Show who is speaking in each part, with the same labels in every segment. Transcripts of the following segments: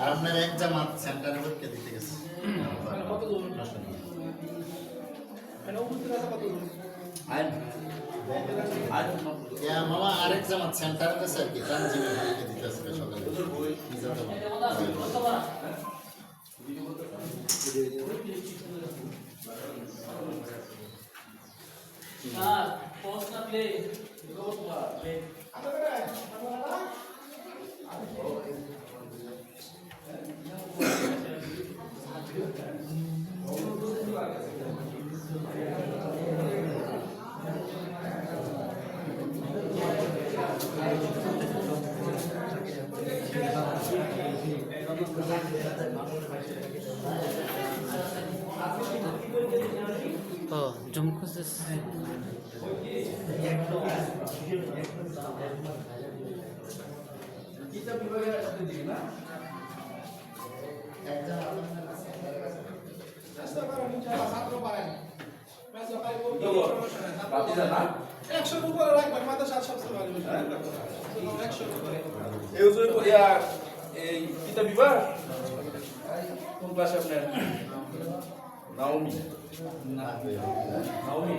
Speaker 1: আর আপনার এক জামাত সেন্টারে পরীক্ষা দিতে গেছে। মামা, আরেক জামাত সেন্টারে গেছে আর কি, তানজিমে পরীক্ষা দিতে আসবে সকালে। কি জামাত?
Speaker 2: ও জুম খুঁজতেছে
Speaker 3: একশোর উপরে রাখবেন মাথা সাত সবচেয়ে একশোর উপরে
Speaker 4: এই কিতাব কোন ক্লাসে আপনার নাওমি নাওমি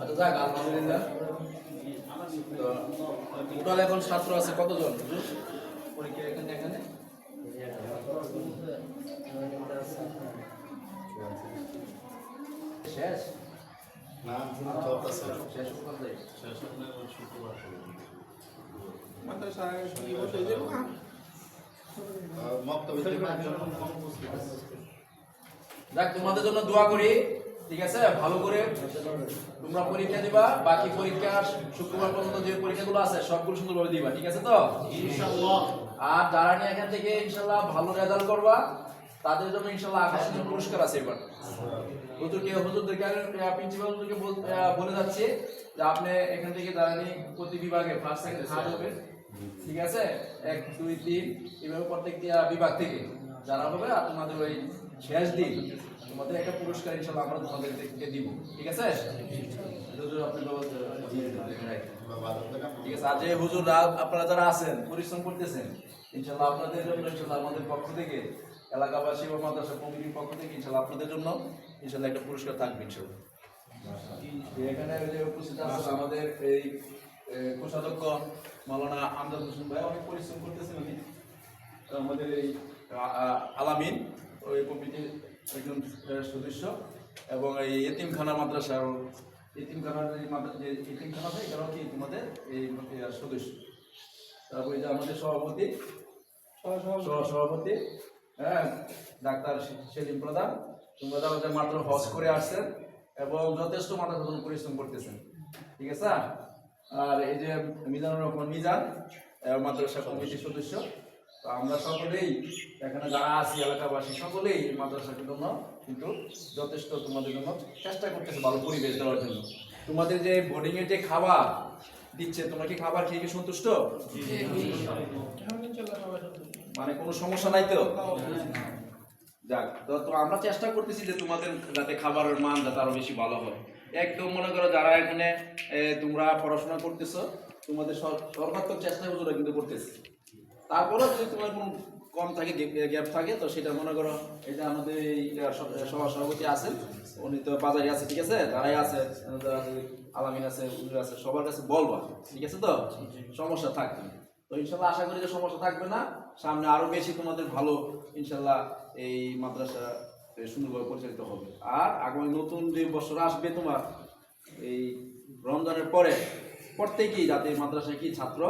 Speaker 4: আচ্ছা যাক আলহামদুলিল্লাহ। তো টোটাল এখন ছাত্র আছে কতজন? পরীক্ষা এখানে এখানে? শেষ?
Speaker 1: না
Speaker 4: শেষ?
Speaker 1: শেষ শুক্রবার
Speaker 3: মাদ্রাসায়
Speaker 1: মক্তব্য
Speaker 4: যাক তোমাদের জন্য দোয়া করি ঠিক আছে? ভালো করে তোমরা পরীক্ষা দিবা বাকি পরীক্ষা শুক্রবার পর্যন্ত যে পরীক্ষাগুলো আছে সবগুলো সুন্দরভাবে দিবা ঠিক আছে তো?
Speaker 1: ইনশাআল্লাহ।
Speaker 4: আর যারা নিয়ে এখান থেকে ইনশাল্লাহ ভালো রেজাল্ট করবা তাদের জন্য ইনশাল্লাহ আকর্ষণীয় পুরস্কার আছে এবার। হুজুরকে হুজুরদেরকে প্রিন্সিপাল হুজুরকে বল- যাচ্ছি যে আপনি এখান থেকে যারা প্রতি বিভাগে ফার্স্ট সেকেন্ড থার্ড হবে ঠিক আছে? এক দুই তিন এভাবে প্রত্যেক বিভাগ থেকে যারা হবে আর তোমাদের ওই শেষ দিন তোমাদের একটা পুরস্কার ইনশাল্লাহ আমরা তোমাদেরকে দিব। ঠিক আছে? হুজুর ঠিক আছে? আজ এই হুজুররা আপনারা যারা আছেন পরিশ্রম করতেছেন ইনশাল্লাহ আপনাদের জন্য ইনশাল্লাহ আমাদের পক্ষ থেকে এলাকাবাসী ও মাদ্রাসা কমিটির পক্ষ থেকে ইনশাল্লাহ আপনাদের জন্য ইনশাল্লাহ একটা পুরস্কার থাকবে ইনশাল্লাহ এখানে যে উপস্থিত আছেন আমাদের এই কোষাধ্যক্ষ মাওলানা আমদাদ হোসেন ভাই অনেক পরিশ্রম করতেছেন উনি। আমাদের এই আলামিন ওই কমিটির একজন সদস্য এবং এই এতিমখানা মাদ্রাসার এতিমখানার যে এতিমখানা হয় এটাও কি তোমাদের এই সদস্য? তারপরে যে আমাদের সভাপতি সভাপতি। হ্যাঁ ডাক্তার সেলিম প্রধান তোমরা যারা মাত্র হজ করে আসছেন এবং যথেষ্ট মাথা পরিশ্রম করতেছেন। ঠিক আছে? আর এই যে মিজানুর রহমান মিজান মাদ্রাসা কমিটির সদস্য। তো আমরা সকলেই এখানে যারা আছি এলাকাবাসী সকলেই এই মাদ্রাসার জন্য কিন্তু যথেষ্ট তোমাদের জন্য চেষ্টা করতেছে ভালো পরিবেশ দেওয়ার জন্য। তোমাদের যে বোর্ডিং এর যে খাবার দিচ্ছে তোমরা কি খাবার খেয়ে কি সন্তুষ্ট। মানে কোনো সমস্যা নাই তো? যাক তো তো আমরা চেষ্টা করতেছি যে তোমাদের যাতে খাবারের মান যাতে আরও বেশি ভালো হয়। একদম মনে করো যারা এখানে তোমরা পড়াশোনা করতেছো, তোমাদের সর- সর্বাত্মক চেষ্টা হুজুরা কিন্তু করতেছে তারপরেও যদি তোমার কোনো কম থাকে, গ্যাপ থাকে, তো সেটা মনে করো, এই যে আমাদের সভা সভাপতি আছেন, উনি তো বাজারে আছে, ঠিক আছে তারাই আছে আলামিন আছে হুজুর আছে, সবার কাছে বলবা, ঠিক আছে তো সমস্যা থাকবে। তো ইনশাল্লাহ আশা করি যে সমস্যা থাকবে না, সামনে আরও বেশি তোমাদের ভালো, ইনশাল্লাহ এই মাদ্রাসা সুন্দরভাবে পরিচালিত হবে। আর আগামী নতুন যে বছর আসবে তোমার এই রমজানের পরে প্রত্যেকেই যাতে মাদ্রাসায় কি ছাত্র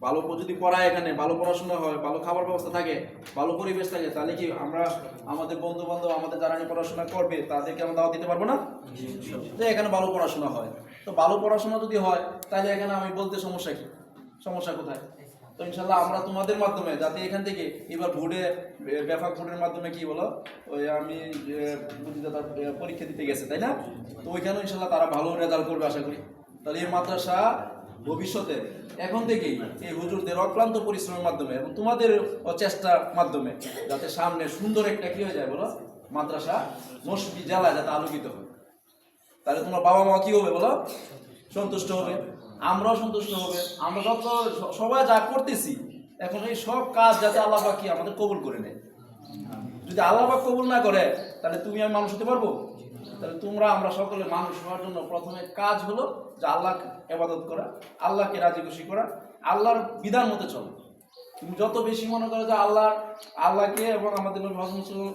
Speaker 4: ভালো যদি পড়ায় এখানে ভালো পড়াশোনা হয় ভালো খাবার ব্যবস্থা থাকে ভালো পরিবেশ থাকে তাহলে কি আমরা আমাদের বন্ধু বান্ধব আমাদের যারা নিয়ে পড়াশোনা করবে তাদেরকে আমরা দাওয়াত দিতে পারব না? যে এখানে ভালো পড়াশোনা হয়। তো ভালো পড়াশোনা যদি হয় তাহলে এখানে আমি বলতে সমস্যা কি? সমস্যা কোথায়? তো ইনশাল্লাহ আমরা তোমাদের মাধ্যমে যাতে এখান থেকে এবার ভোটে ব্যাপক ভোটের মাধ্যমে কি বলো? ওই আমি এ, বুদ্ধিদাতা এ, পরীক্ষা দিতে গেছে তাই না? তো ওইখানেও ইনশাল্লাহ তারা ভালো রেজাল্ট করবে আশা করি। তাহলে এই মাদ্রাসা ভবিষ্যতে এখন থেকেই এই হুজুরদের অক্লান্ত পরিশ্রমের মাধ্যমে এবং তোমাদের চেষ্টার মাধ্যমে যাতে সামনে সুন্দর একটা কি হয়ে যায় বলো? মাদ্রাসা মসজিদ জেলায় যাতে আলোকিত হয়। তাহলে তোমার বাবা মা কি হবে বলো? সন্তুষ্ট হবে। আমরাও সন্তুষ্ট হবে। আমরা যত সবাই যা করতেছি, এখন এই সব কাজ যাতে আল্লাহ পাকি আমাদের কবুল করে নেয়। যদি আল্লাহ কবুল না করে, তাহলে তুমি আমি মানুষ হতে পারব? তাহলে তোমরা, আমরা সকলে মানুষ হওয়ার জন্য প্রথমে কাজ হলো যে আল্লাহ এবাদত করা, আল্লাহকে রাজি খুশি করা, আল্লাহর বিধান মতো চলো। তুমি যত বেশি মনে করো যে আল্লাহ, আল্লাহকে এবং আমাদের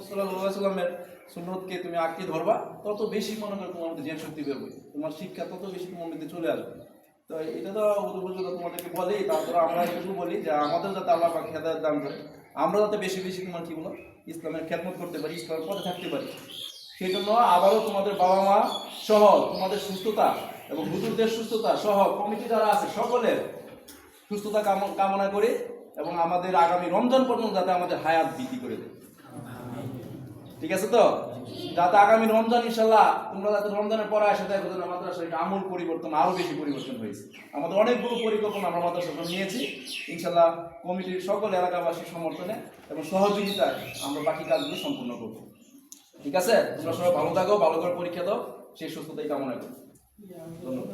Speaker 4: সাল্লামের সুন্নতকে তুমি আঁকড়ে ধরবা, তত বেশি মনে করো তোমার মধ্যে জ্ঞান শক্তি বেরোবে তোমার শিক্ষা তত বেশি তোমার মধ্যে চলে আসবে। তো এটা তো উপযোগ তোমাদেরকে বলি তারপরে আমরা একটু বলি যে আমাদের যাতে আল্লাহ পাক হেদায়ত দান করে আমরা যাতে বেশি বেশি তোমার কি বলো, ইসলামের খেদমত করতে পারি, ইসলামের পথে থাকতে পারি। সেই জন্য আবারও তোমাদের বাবা মা সহ তোমাদের সুস্থতা এবং হুজুরদের সুস্থতা সহ কমিটি যারা আছে, সকলের সুস্থতা কামনা করে এবং আমাদের আগামী রমজান পর্যন্ত যাতে আমাদের হায়াত বৃদ্ধি করে দেয়। ঠিক আছে তো? যাতে আগামী রমজান ইনশাল্লাহ তোমরা যাতে রমজানের পরে আসে দেখো যে মাদ্রাসার একটা আমূল পরিবর্তন, আরও বেশি পরিবর্তন হয়েছে। আমাদের অনেকগুলো পরিকল্পনা আমরা মাদ্রাসা নিয়েছি। ইনশাল্লাহ কমিটির সকল এলাকাবাসীর সমর্থনে এবং সহযোগিতায় আমরা বাকি কাজগুলো সম্পূর্ণ করব। ঠিক আছে? তোমরা সবাই ভালো থাকো, ভালো করে পরীক্ষা দাও সেই সুস্থতাই কামনা করি। ধন্যবাদ।